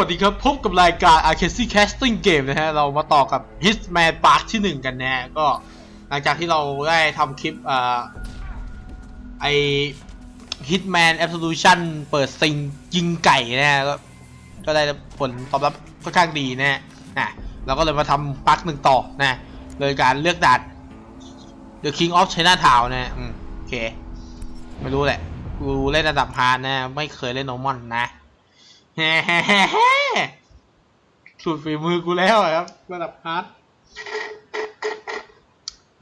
วัสดีครับ พบกับรายการ a r c a s y Casting Game นะฮะ เรามาต่อกับ Hitman Park ที่ 1 กันนะก็หลังจากที่เราได้ทำคลิปอ่าไอ Hitman Absolution เปิดซิงยิงไก่นะฮะก็ได้ผลตอบรับค่อนข้างดีนะฮะเราก็เลยมาทำปาร์คหนึ่งต่อนะโดยการเลือกด่าน The King of Chinatown นะอืมโอเค ไม่รู้แหละกูเล่นระดับฮาร์ดนะ ไม่เคยเล่นโนมอนนะ สุดฝีมือกูแล้วอะครับ ระดับฮาร์ด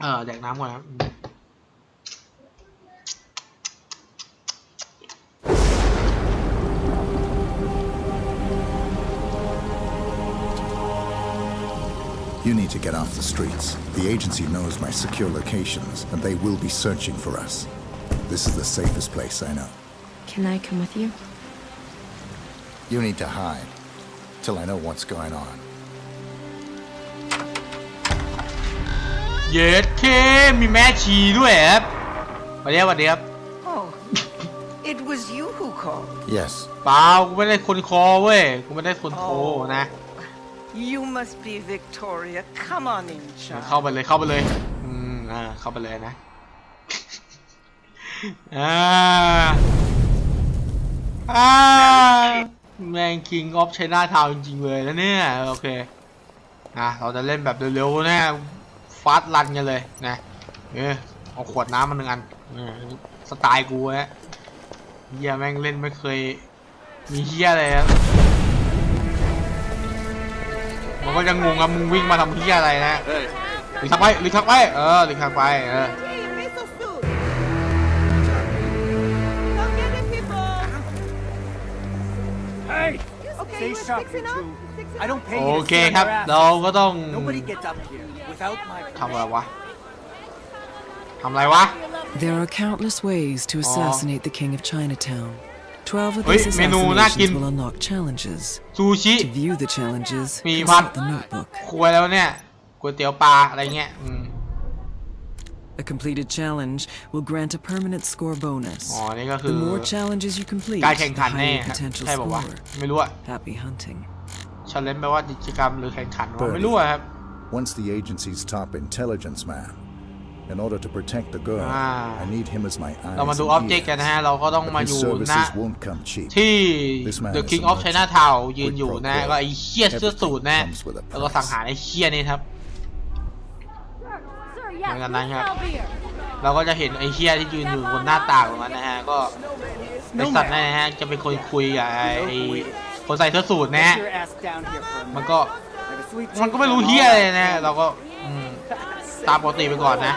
เออแดกน้ำก่อนครับ You need to get off the streets. The agency knows my secure locations, and they will be searching for us. This is the safest place I know. Can I come with you? You need to hide till I know what's going on. เย็ดเคมีแม่ชีด้วยครับสวัสดีครับสวัสดีครับ Oh, it was you who called. Yes, เปล่ากูไม่ได้คนคอเว้ยกูไม่ได้คนโทรนะ You must be Victoria. Come on in, เข้า child. ไปเลยเข้าไปเลยอืมอ่าเข้าไปเลยนะ อ่าอ่า แมง King of China Town จริงๆเลยนะเนี่ย โอเคอะเราจะเล่นแบบเร็วๆนะฟาสรันกันเลยนะเออเอาขวดน้ำมาหนึ่งอันเออสไตล์กูฮะเฮียแม่งเล่นไม่เคย มีเฮียอะไรอะมันก็จะงงอะมึงวิ่งมาทำเฮียอะไรนะหลีกทางไปหลีกทางไปเออหลีกทางไปเออ Okay, Say you want something fixing up? too. Fixing I don't up? pay โอ you to เค stand ครับ your ass เราก็ต้อง Nobody gets up here without my ทำอะไร permission. วะ ทำอะไรวะ There are countless ways to assassinate the King of Chinatown. Twelve of Oi, these menu na assassinations kin- will unlock challenges. ซูชิ To view the challenges, Mi consult pat. the notebook. ครัวแล้วเนี่ยก๋วยเตี๋ยวปลาอะไรเงี้ย อืม A completed challenge will grant a permanent score bonus. อ๋อ นี่ก็คือ The more challenges you complete, การแข่ง the ขันแน่ higher ครับ potential ใช่บอกว่า score. ไม่รู้อะ Happy hunting. ชาเลนจ์แปลว่ากิจกรรมหรือแข่งขันวะ Birdie. ไม่รู้อะครับ once the agency's top intelligence man. In order to protect the girl, Ah. I need him as my eyes เรามาดู and ออบเจกต์กัน ears. นะฮะ เราก็ต้อง But มาอ his ยู่ณ services won't come cheap. ที่ This man The is King a of merchant. Chinatown ยืนอยู่ Quid pro นะ quo. ก็ไอ้เชี่ยเสื้อสูทนะ Everything comes with a แล้วก็สังหาร price. ไอ้เชี่ยนี่ครับ Sir, Mga yeah, ganun nga. please help here. เราก็จะเห็นไอ้เชี่ยที่ยืนอยู่บนหน้าต่างตรงนั้นนะฮะ ก็ไอ้สัตว์นั่นนะฮะ จะเป็นคนคุยกับไอ้คนใส่เสื้อสูทนะฮะ Get your ass down here for a มัน minute. ก็ Like a sweet มันก็ไม่รู้ treat เฮีย from อะไร all นะ เราก็อืมตามปกติไปก่อนนะ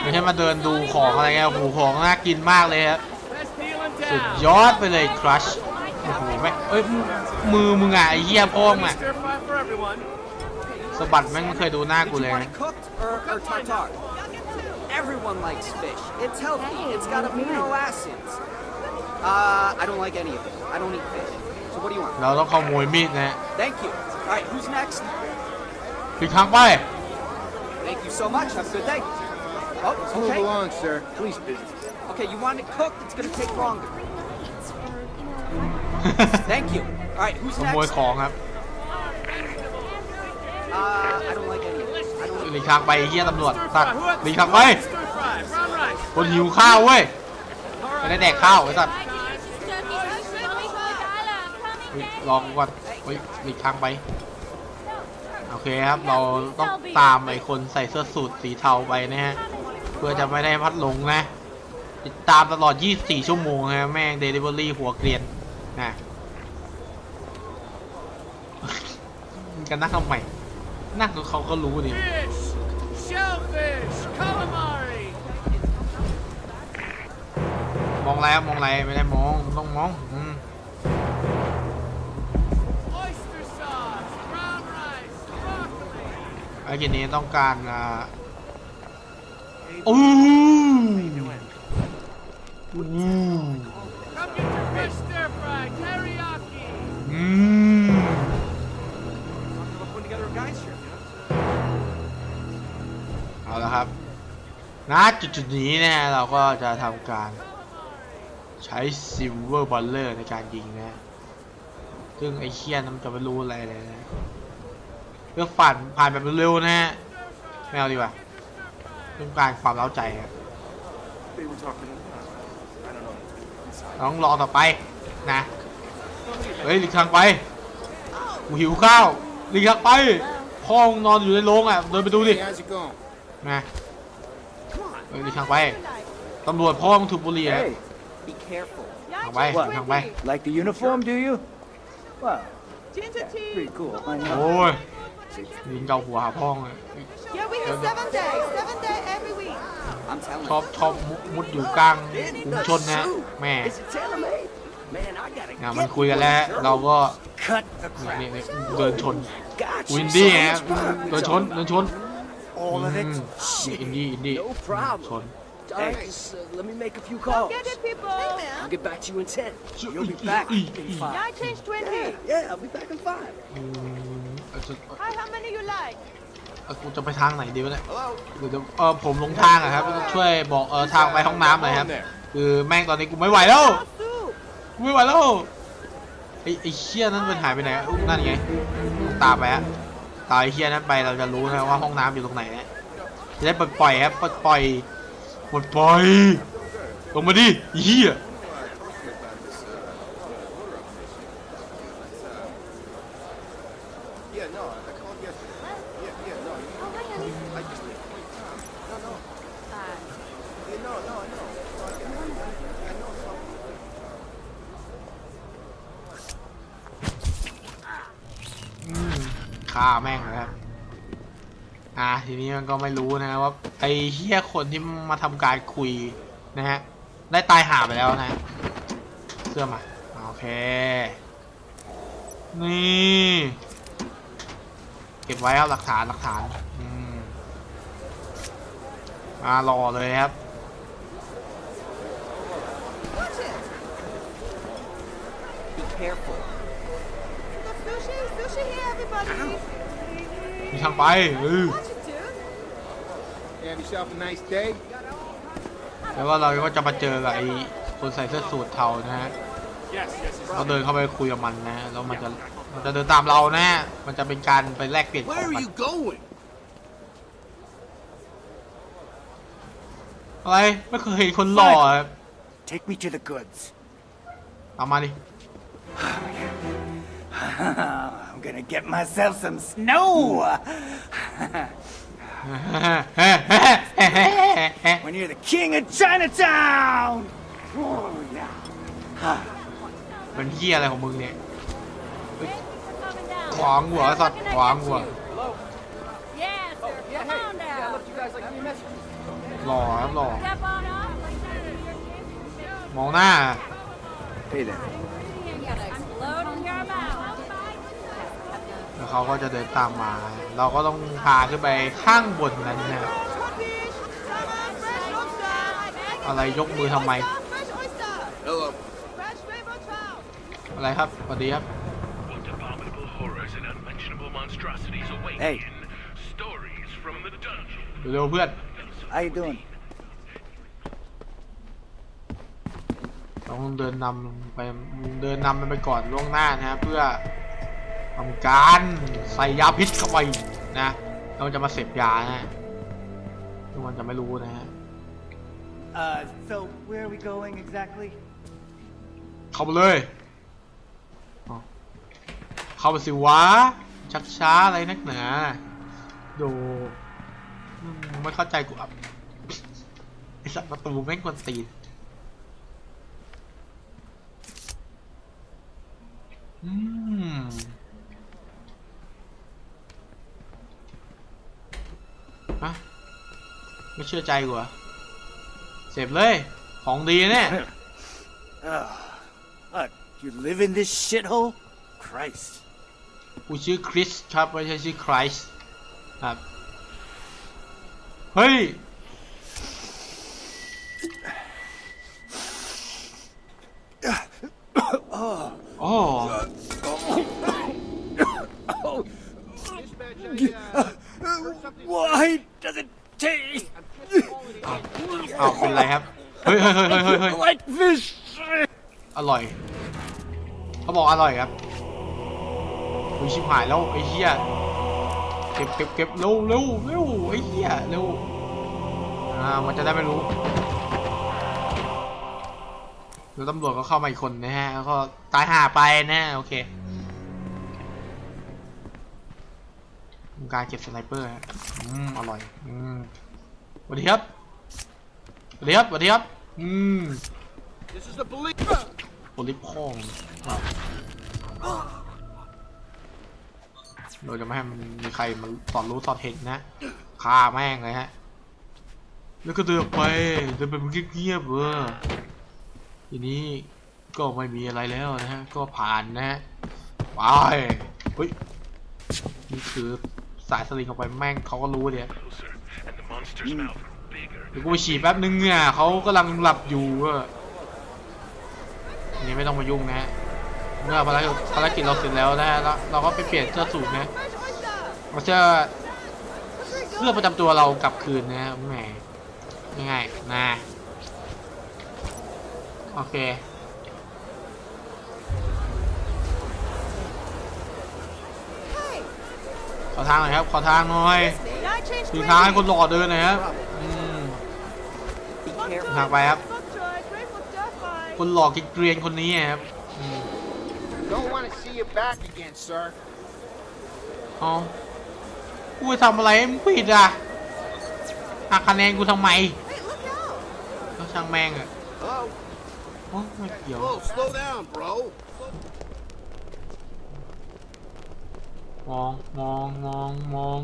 ไม่ใช่มาเดินดูของอะไรเงี้ยโอ้โหของน่ากินมากเลยครับ สุดยอดไปเลยครัชโอ้โหแม่งเอ้ยมือมือมึงอะไอ้เหี้ยโป้งอะ สะบัดแม่งไม่เคยดูหน้ากู Did เล you ย want it cooked or, or tartar? Everyone likes fish. It's healthy. It's got amino acids. Uh, I don't like any of it. I don't eat fish. So what do you want? เราต้องขโมยมีดนะ Thank you. All right, who's next? อีกครั้งไป Thank you so much. Have a good day. Oh, okay. sir. Please business. Okay, you want it cooked? It's gonna take longer. Thank you. All right, who's ขโมย next? ของครับ Uh, I don't like any of it. I don't หลี eat กทางไปไอ้เหี้ยตำรวจสัตว์หลีกทางไปคนหิวข้าวเว้ยไม่ได้แดกข้าวไอ้สัตว์เฮ้ยรอกูก่อนเฮ้ยหลีกทางไป โอเคครับ เราต้องตามไอ้คนใส่เสื้อสูทสีเทาไปนะฮะ เพื่อจะไม่ได้พัดหลงนะ ติดตามตลอด 24 ชั่วโมงนะแม่งเดลิเวอรี่หัวเกรียนนะมึงกันนั่งทำไม นั่งก็เขาก็รู้ดิ Shellfish! Calamari! มองแล้วมองอะไรไม่ได้มองต้องมองอืม Oyster sauce! Brown rice! Broccoli! ไอ้กินนี้ต้องการอ่าอู้อู้ เอาละครับณจุดจุดนี้นี่เราก็จะทำการใช้ซิลเวอร์บอลเลอร์ในการยิงนะ ซึ่งไอ้เคียนมันจะไม่รู้อะไรเลยนะเรื่องผ่านผ่านแบบเร็วๆนะฮะไม่เอาดีกว่าต้องการความเล้าใจครับต้องรอต่อไปนะ เฮ้ยหลีกทางไปหิวข้าวหลีกทางไปพ่องนอนอยู่ในโรงอะเดินไปดูดิ นะเฮ้ยหลีกทางไปตำรวจพ่อมึงถูกบุหรี่อะ Hey, be careful. ทางไปทางไป Like the uniform, do you? Well, Ginger tea. pretty cool. I โอ้ know. ยยิงเกาหัวหาพ่อเลย Yeah, we have seven days. Seven days every week. I'm telling ชอบชอบมุดมุดอยู่กลางกลุ่มชนนะแม่ Is it tailor made? Man, I gotta อะมันคุยกันแล้วเราก็ Cut the นี่ crap. นี่เดินชน Gotcha. วินดี้ so ฮะ much fun. เดินชนเดินชน All of อื it. มอินดี้อินดี้ No problem. ชน Hey, just uh, let me make a few calls. Get it, people. I'll get back to you in 10. You'll be back in 5. Yeah, I changed 20. Yeah, I'll be back in 5. อืมเอาจะ Hi, how many you like? เอากูจะไปทางไหนดีวะเนี่ยเดี๋ยวเดี๋ยวเออผมหลงทางอะครับ ช่วยบอกเออทางไปห้องน้ำหน่อยครับ คือแม่งตอนนี้กูไม่ไหวแล้ว Oh, soup. กูไม่ไหวแล้วไอ้ไอ้เคี้ยนั้นมันหายไปไหนอะอุ๊ยนั่นไงตามไปฮะ ตามไอ้เคี้ยนั้นไปเราจะรู้นะว่าห้องน้ำอยู่ตรงไหนนี่ยจะได้ปลดปล่อยครับปลดปล่อยปลดปล่อยลงมาดิไอ้เฮีย Yeah, no, I called yesterday. Yeah, yeah, no. I just need No, no. Yeah, no, no, I know. No, I get it. I know something. ฆ่าแม่งเลยครับ อะทีนี้มันก็ไม่รู้นะว่าไอ้เฮี้ยคนที่มาทำการคุยนะฮะได้ตายหาไปแล้วนะ เสื้อมาโอเค นี่เก็บไว้ครับหลักฐานหลักฐานอืมมารอเลยครับ sushi. Sushi here, everybody. มีทางไปเออ Watch it, dude. Have yourself a nice day. แล้วก็เราก็จะมาเจอกับไอ้คนใส่เสื้อสูทเทานะฮะ Yes, yes. เราเดินเข้าไปคุยกับมันนะ แล้วมันจะมันจะเดินตามเราแนะ มันจะเป็นการไปแลกเปลี่ยนของ Where กั are น you going? อะไรไม่เคยเห็นคนหล่อครับ Take me to the goods. เอามาดิ I'm gonna get myself some snow. when you're the king of Chinatown. Oh, yeah. มันเหี้ยอะไรของมึงเนี่ยเฮ้ยขวางหัวสัตว์ขวางหัว Yeah, sir. Come on down. หล่อครับหล่อ Step on up. มองหน้า Hey there. แล้วเขาก็จะเดินตามมา เราก็ต้องพาขึ้นไปข้างบนนั้นนะ Fish, salmon, fresh lobster. อะไรยกมือทำไม Fresh oyster. Hello. Fresh rainbow trout. อะไรครับสวัสดีครับ What abominable horrors and unmentionable monstrosities await Hey. in Stories from the Dungeon? เร็วๆเพื่อน How you doing? ต้องเดินนำไปเดินนำมันไปก่อนล่วงหน้านะฮะเพื่อ ทำการใส่ยาพิษเข้าไปนะแล้วมันจะมาเสพยานะฮะทุกคนจะไม่รู้นะฮะ Uh, so where are we going exactly? เข้าไปเลยอ๋อเข้าไปสิวะ ชักช้าอะไรนักหนา ดูอืมไม่เข้าใจกูอะไอสัตว์ประตูแม่งกวนตีนอืม เชื่อใจกูเหรอเสพเลย ของดีเนี่ย Ugh. What? You live in this shithole? Christ. กูชื่อคริสครับไม่ใช่ชื่อคริสครับ เฮ้ย โอ้ Dispatch, I, uh, heard something. Why does it taste เอาเป็นไรครับ เฮ้ยเฮ้ยเฮ้ยเฮ้ยเฮ้ย like fish? อร่อย เขาบอกอร่อยครับโอ้ยชิบหายแล้วไอ้เหี้ย เก็บเก็บเก็บเร็วเร็วเร็วไอ้เหี้ยเร็ว อ่า มันจะได้ไม่รู้แล้วตำรวจก็เข้ามาอีกคนนะฮะ แล้วก็ตายห่าไปนะโอเคทำการเก็บสไนเปอร์ฮะอืมอร่อย อืมสวัสดีครับ สวัสดีครับสวัสดีครับ อืม This is the police. โอลิฟพองเราจะไม่ให้มันมีใครมาสอนรู้สอนเห็นนะฆ่าแม่งเลยฮะ แล้วก็เดินออกไปเดินไปมันเงียบๆเวอร์ทีนี้ก็ไม่มีอะไรแล้วนะฮะ ก็ผ่านนะฮะ ไป เฮ้ย นี่คือสายสลิงออกไปแม่งเขาก็รู้เนี่ย ดี๋ยวกูไปฉี่แป๊บนึงเนี่ยเขากำลังหลับอยู่เว้ยนี่ไม่ต้องมายุ่งนะฮะเมื่อภารกิจภารกิจเราเสร็จแล้วนะฮะแล้วเราก็ไปเปลี่ยนเสื้อสูทนะ Fresh oyster. เอาเสื้อเสื้อประจำตัวเรากลับคืนนะฮะแหมง่ายๆนะโอเค Hey, ขอทางหน่อยครับ ขอทางหน่อย may I change ถือทางให้คนหล่อเดินหน่อยครับ อืม Be careful. ทางไปครับ Foxtrot, grateful stir fry. คนหล่อเกรียนๆคนนี้ครับอืม Don't want to see you back again, sir. เอากูไปทำอะไรให้มึงผิดอะหักคะแนนกูทำไม Hey, look out. ก็ช่างแม่งอะ Hello? โอ้ไม่เกี่ยว Whoa, slow down, bro. มองมองมองมอง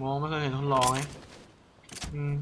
มองไม่เคยเห็นคนหล่อไงอืม